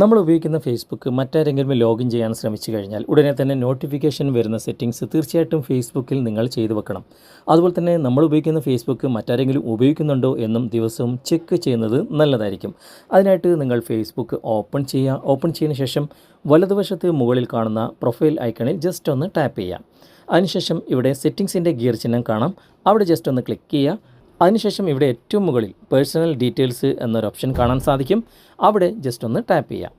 നമ്മൾ ഉപയോഗിക്കുന്ന ഫേസ്ബുക്ക് മറ്റാരെങ്കിലും ലോഗിൻ ചെയ്യാൻ ശ്രമിച്ചു കഴിഞ്ഞാൽ ഉടനെ തന്നെ നോട്ടിഫിക്കേഷൻ വരുന്ന സെറ്റിങ്സ് തീർച്ചയായിട്ടും ഫേസ്ബുക്കിൽ നിങ്ങൾ ചെയ്തു വെക്കണം. അതുപോലെ തന്നെ നമ്മൾ ഉപയോഗിക്കുന്ന ഫേസ്ബുക്ക് മറ്റാരെങ്കിലും ഉപയോഗിക്കുന്നുണ്ടോ എന്നും ദിവസവും ചെക്ക് ചെയ്യുന്നത് നല്ലതായിരിക്കും. അതിനായിട്ട് നിങ്ങൾ ഫേസ്ബുക്ക് ഓപ്പൺ ചെയ്യുക ഓപ്പൺ ചെയ്യുന്ന ശേഷം വലതുവശത്ത് മുകളിൽ കാണുന്ന പ്രൊഫൈൽ ഐക്കണിൽ ജസ്റ്റ് ഒന്ന് ടാപ്പ് ചെയ്യുക അതിനുശേഷം ഇവിടെ സെറ്റിങ്സിന്റെ ഗിയർ ചിഹ്നം കാണാം. അവിടെ ജസ്റ്റ് ഒന്ന് ക്ലിക്ക് ചെയ്യുക അതിനുശേഷം ഇവിടെ ഏറ്റവും മുകളിൽ പേഴ്സണൽ ഡീറ്റെയിൽസ് എന്നൊരു ഓപ്ഷൻ കാണാൻ സാധിക്കും. അവിടെ ജസ്റ്റ് ഒന്ന് ടാപ്പ് ചെയ്യാം.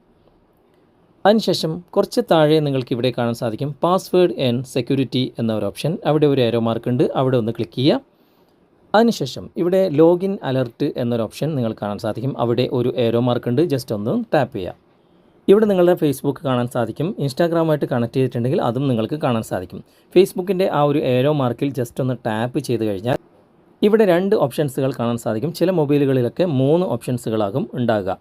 അതിനുശേഷം കുറച്ച് താഴെ നിങ്ങൾക്ക് ഇവിടെ കാണാൻ സാധിക്കും. പാസ്വേഡ് ആൻഡ് സെക്യൂരിറ്റി എന്ന ഒരു ഓപ്ഷൻ അവിടെ ഒരു ഏരോ മാർക്ക് ഉണ്ട്. അവിടെ ഒന്ന് ക്ലിക്ക് ചെയ്യുക. അതിനുശേഷം ഇവിടെ ലോഗിൻ അലർട്ട് എന്നൊരു ഓപ്ഷൻ നിങ്ങൾ കാണാൻ സാധിക്കും. അവിടെ ഒരു ഏരോ മാർക്ക് ഉണ്ട്. ജസ്റ്റ് ഒന്ന് ടാപ്പ് ചെയ്യുക ഇവിടെ നിങ്ങളുടെ ഫേസ്ബുക്ക് കാണാൻ സാധിക്കും. ഇൻസ്റ്റാഗ്രാമായിട്ട് കണക്ട് ചെയ്തിട്ടുണ്ടെങ്കിൽ അതും നിങ്ങൾക്ക് കാണാൻ സാധിക്കും. ഫേസ്ബുക്കിന്റെ ആ ഒരു ഏരോ മാർക്കിൽ ജസ്റ്റ് ഒന്ന് ടാപ്പ് ചെയ്ത് കഴിഞ്ഞാൽ ഇവിടെ രണ്ട് ഓപ്ഷൻസുകൾ കാണാൻ സാധിക്കും. ചില മൊബൈലുകളിലൊക്കെ മൂന്ന് ഓപ്ഷൻസുകളാകും ഉണ്ടാകുക.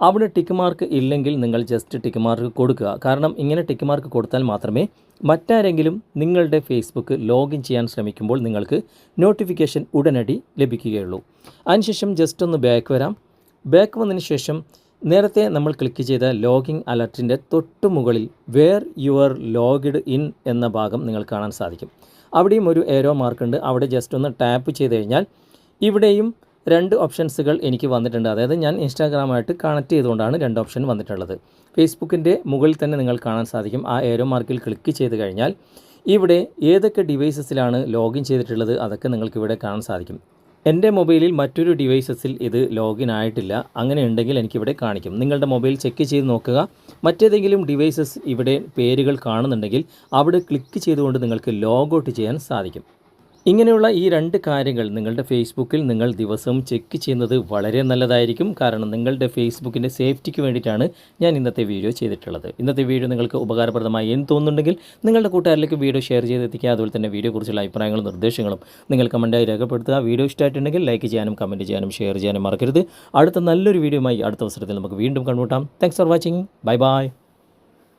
അവിടെ ടിക്ക് മാർക്ക് ഇല്ലെങ്കിൽ നിങ്ങൾ ജസ്റ്റ് ടിക്ക് മാർക്ക് കൊടുക്കുക. കാരണം ഇങ്ങനെ ടിക്ക് മാർക്ക് കൊടുത്താൽ മാത്രമേ മറ്റാരെങ്കിലും നിങ്ങളുടെ ഫേസ്ബുക്ക് ലോഗിൻ ചെയ്യാൻ ശ്രമിക്കുമ്പോൾ നിങ്ങൾക്ക് നോട്ടിഫിക്കേഷൻ ഉടനടി ലഭിക്കുകയുള്ളൂ. അതിനുശേഷം ജസ്റ്റ് ഒന്ന് ബാക്ക് വരാം. ബാക്ക് വന്നതിന് ശേഷം നേരത്തെ നമ്മൾ ക്ലിക്ക് ചെയ്ത ലോഗിൻ അലർട്ടിന്റെ തൊട്ട് മുകളിൽ വെയർ യുവർ ലോഗിഡ് ഇൻ എന്ന ഭാഗം നിങ്ങൾ കാണാൻ സാധിക്കും. അവിടെയും ഒരു ഏരോ മാർക്കുണ്ട് അവിടെ ജസ്റ്റ് ഒന്ന് ടാപ്പ് ചെയ്ത് കഴിഞ്ഞാൽ ഇവിടെയും രണ്ട് ഓപ്ഷൻസുകൾ എനിക്ക് വന്നിട്ടുണ്ട്. അതായത് ഞാൻ ഇൻസ്റ്റാഗ്രാമായിട്ട് കണക്ട് ചെയ്തുകൊണ്ടാണ് രണ്ട് ഓപ്ഷൻ വന്നിട്ടുള്ളത്. ഫേസ്ബുക്കിന്റെ മുകളിൽ തന്നെ നിങ്ങൾ കാണാൻ സാധിക്കും. ആ ഏരോ മാർക്കിൽ ക്ലിക്ക് ചെയ്ത് കഴിഞ്ഞാൽ ഇവിടെ ഏതൊക്കെ ഡിവൈസസിലാണ് ലോഗിൻ ചെയ്തിട്ടുള്ളത് അതൊക്കെ നിങ്ങൾക്ക് ഇവിടെ കാണാൻ സാധിക്കും. എന്റെ മൊബൈലിൽ മറ്റൊരു ഡിവൈസസിൽ ഇത് ലോഗിൻ ആയിട്ടില്ല. അങ്ങനെ ഉണ്ടെങ്കിൽ എനിക്കിവിടെ കാണിക്കും. നിങ്ങളുടെ മൊബൈൽ ചെക്ക് ചെയ്ത് നോക്കുക. മറ്റേതെങ്കിലും ഡിവൈസസ് ഇവിടെ പേരുകൾ കാണുന്നുണ്ടെങ്കിൽ അവിടെ ക്ലിക്ക് ചെയ്തുകൊണ്ട് നിങ്ങൾക്ക് ലോഗൗട്ട് ചെയ്യാൻ സാധിക്കും. ഇങ്ങനെയുള്ള ഈ രണ്ട് കാര്യങ്ങൾ നിങ്ങളുടെ ഫേസ്ബുക്കിൽ നിങ്ങൾ ദിവസവും ചെക്ക് ചെയ്യുന്നത് വളരെ നല്ലതായിരിക്കും. കാരണം നിങ്ങളുടെ ഫേസ്ബുക്കിന്റെ സേഫ്റ്റിക്ക് വേണ്ടിയിട്ടാണ് ഞാൻ ഇന്നത്തെ വീഡിയോ ചെയ്തിട്ടുള്ളത്. ഇന്നത്തെ വീഡിയോ നിങ്ങൾക്ക് ഉപകാരപ്രദമായി എന്ന് തോന്നുന്നുണ്ടെങ്കിൽ നിങ്ങളുടെ കൂട്ടുകാരിലേക്ക് വീഡിയോ ഷെയർ ചെയ്തെത്തിക്കുക. അതുപോലെ തന്നെ വീഡിയോ കുറിച്ചുള്ള അഭിപ്രായങ്ങളും നിർദ്ദേശങ്ങളും നിങ്ങൾ കമന്റായി രേഖപ്പെടുത്തുക. വീഡിയോ ഇഷ്ടമായിട്ടുണ്ടെങ്കിൽ ലൈക്ക് ചെയ്യാനും കമന്റ് ചെയ്യാനും ഷെയർ ചെയ്യാനും മറക്കരുത്. അടുത്ത നല്ലൊരു വീഡിയോയുമായി അടുത്ത അവസരത്തിൽ നമുക്ക് വീണ്ടും കണ്ടുമുട്ടാം. Thanks for watching bye bye